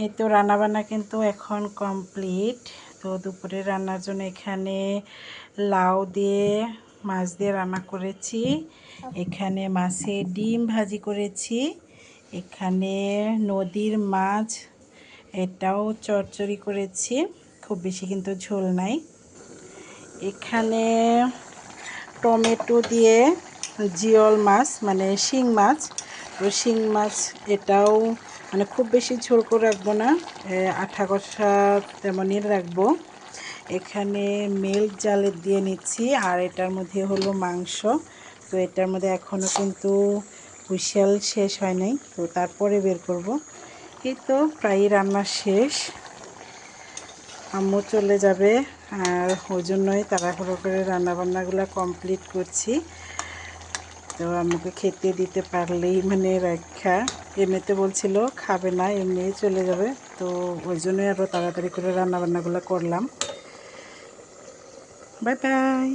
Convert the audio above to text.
এই তো রান্নাবান্না কিন্তু এখন কমপ্লিট। তো দুপুরে রান্নার জন্য এখানে লাউ দিয়ে, মাছ দিয়ে রান্না করেছি। এখানে মাছের ডিম ভাজি করেছি। এখানে নদীর মাছ, এটাও চচ্চড়ি করেছি। খুব বেশি কিন্তু ঝোল নাই। এখানে টমেটো দিয়ে জিওল মাছ মানে শিং মাছ। তো শিং মাছ এটাও মানে খুব বেশি ঝোল করে রাখব না আঠা কষা তেমনই রাখব। এখানে মিল্ক জালে দিয়ে নিচ্ছি, আর এটার মধ্যে হলো মাংস। তো এটার মধ্যে এখনও কিন্তু হুইসেল শেষ হয় নাই, তো তারপরে বের করব। এই তো প্রায় রান্না শেষ। আম্মু চলে যাবে, আর ওই জন্যই তাড়াহুড়ো করে রান্নাবান্নাগুলো কমপ্লিট করছি। তো আমাকে খেতে দিতে পারলেই মানে রক্ষা। এমনিতে বলছিল খাবে না, এমনি চলে যাবে। তো ওই জন্যই আরও তাড়াতাড়ি করে রান্নাবান্নাগুলো করলাম। Bye bye